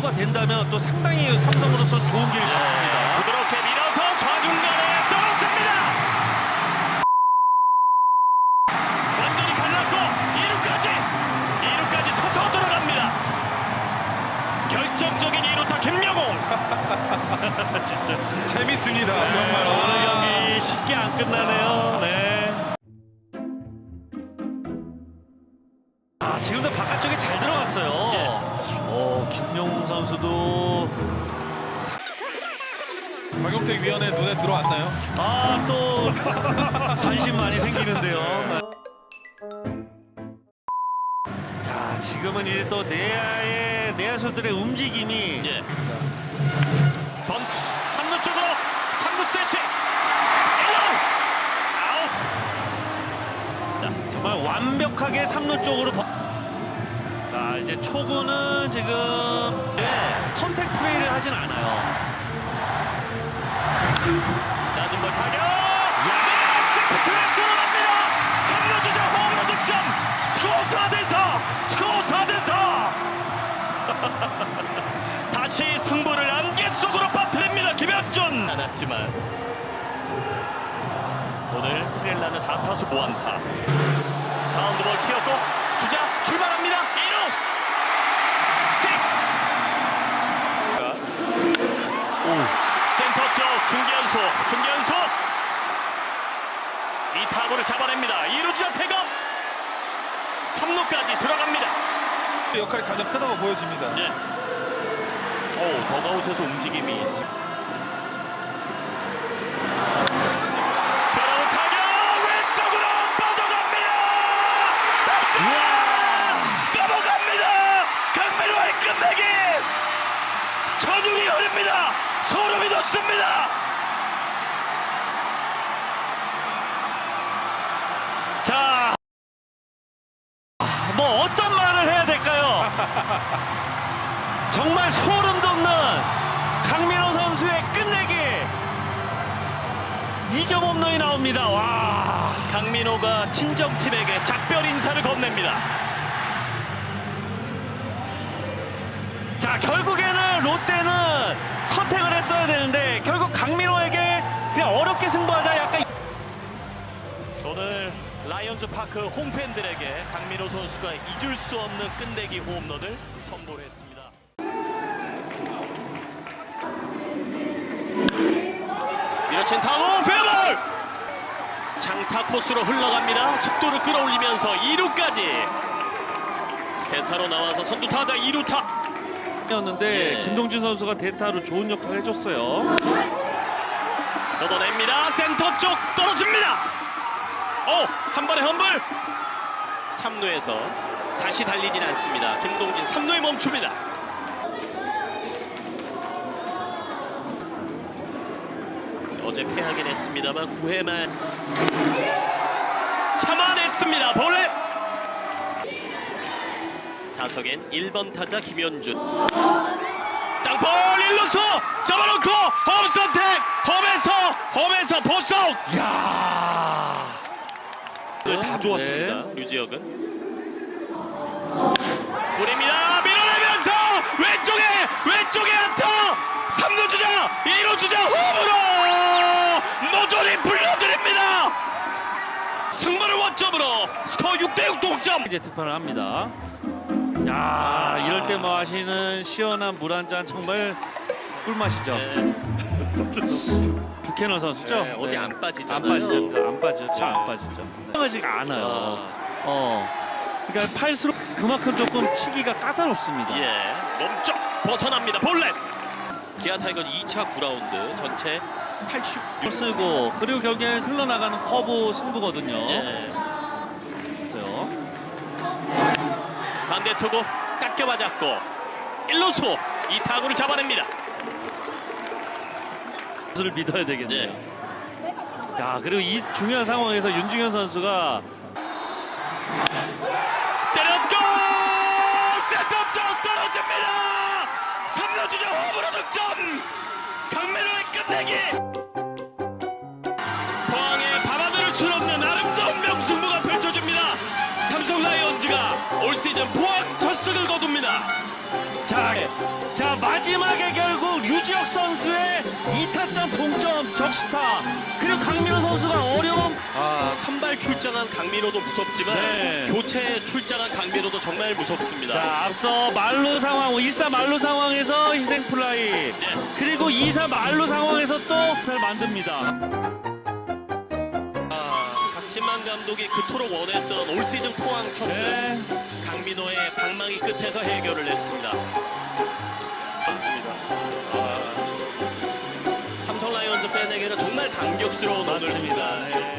가 된다면 또 상당히 삼성으로서 좋은 길을 잡습니다. 부드럽게 밀어서 좌중간에 떨어집니다. 완전히 갈랐고 2루까지 2루까지 서서 돌아갑니다. 결정적인 2루타 김명호. 진짜 재밌습니다. 정말 오늘 경기 쉽게 안 끝나네요. 네. 선수도 박용택 위원의 눈에 들어왔나요? 아, 또 관심 많이 생기는데요. 자, 지금은 이제 또 내야의 내야수들의 움직임이 예. 번트 3루 쪽으로 3루 스태시 1루 아웃. 자, 정말 완벽하게 3루 쪽으로 버- 자, 이제 초구는 지금 네, 컨택 플레이를 하진 않아요. 낮은 볼 타격. 야, 시프트를 들어갑니다. 3루 주자 홈으로 득점. 스코어 4대 4. 스코어 4대 4. 다시 승부를 안개 속으로 빠뜨립니다. 김현준. 않았지만 오늘 프렐라는 4타수 무안타. 바운드볼 튀었고 주자 출발합니다. 2루. 생. 센터 쪽 중견수 중견수. 이 타구를 잡아냅니다. 2루 주자 태업 3루까지 들어갑니다. 역할이 가장 크다고 보여집니다. 예. 오 더가웃에서 움직임이 있습니다. 끝내기! 전율이 흐릅니다 소름이 돋습니다 자, 뭐 어떤 말을 해야 될까요? 정말 소름 돋는 강민호 선수의 끝내기 2점 홈런이 나옵니다. 와. 강민호가 친정팀에게 작별 인사를 건넵니다. 자, 결국에는 롯데는 선택을 했어야 되는데 결국 강민호에게 그냥 어렵게 승부하자 약간 오늘 라이언즈 파크 홈팬들에게 강민호 선수가 잊을 수 없는 끝내기 홈런을 선물했습니다. 밀어친 타구 페어볼! 장타 코스로 흘러갑니다. 속도를 끌어올리면서 2루까지 대타로 나와서 선두 타자 2루타 였는데 예. 김동준 선수가 대타로 좋은 역할을 해줬어요. 걷어냅니다. 센터 쪽 떨어집니다. 오, 한 번에 험불. 3루에서 다시 달리진 않습니다. 김동진 3루에 멈춥니다. 어제 패하긴 했습니다만 9회 말 참아냈습니다. 볼넷. 타석엔 1번 타자 김현준. 땅볼 1루수! 잡아놓고 홈 선택! 홈에서 홈에서 보석! 야! 오늘 다 주었습니다 네. 류지혁은. 뿌립니다. 밀어내면서 왼쪽에 왼쪽에 안타! 3루 주자 2루 주자 홈으로! 모조리 불러드립니다! 승부를 원점으로 스코어 6대6 동점! 이제 득판을 합니다. 야 이럴 때뭐 하시는 시원한 물 한 잔 정말 꿀맛이죠. 네, 뷰캐너 선수죠? 네, 어디 안안 빠지잖아요 빠지죠. 안 빠지죠. 잘 네. 안 빠지죠. 하지가 않아요. 아, 어. 그러니까 팔수록 그만큼 조금 치기가 까다롭습니다. 예, 몸쪽 벗어납니다 볼넷 기아 타이건 2차 9라운드 전체 86 쓰고 그리고 결국에 흘러나가는 커브 승부거든요. 예. 반대 투구 깎여 맞았고 1루수 이 타구를 잡아냅니다. 선수를 믿어야 되겠네요. 예. 야 그리고 이 중요한 상황에서 윤중현 선수가 때렸고 센터 쪽 떨어집니다. 3루 주자 홈으로 득점. 강민호의 끝내기. 올 시즌 포항 첫 승을 거둡니다. 자, 자 마지막에 결국 류지혁 선수의 2타점 동점 적시타 그리고 강민호 선수가 어려운 아 선발 출전한 강민호도 무섭지만 네. 교체 출전한 강민호도 정말 무섭습니다 자 앞서 말로 상황 1사 말로 상황에서 희생 플라이 네. 그리고 2사 말로 상황에서 또잘 만듭니다 아, 박진만 감독이 그토록 원했던 올 시즌 포항 첫승 네. 강민호의 방망이 끝에서 해결을 했습니다. 맞습니다. 아, 삼성 라이온즈 팬에게는 정말 감격스러운 오늘입니다. 예.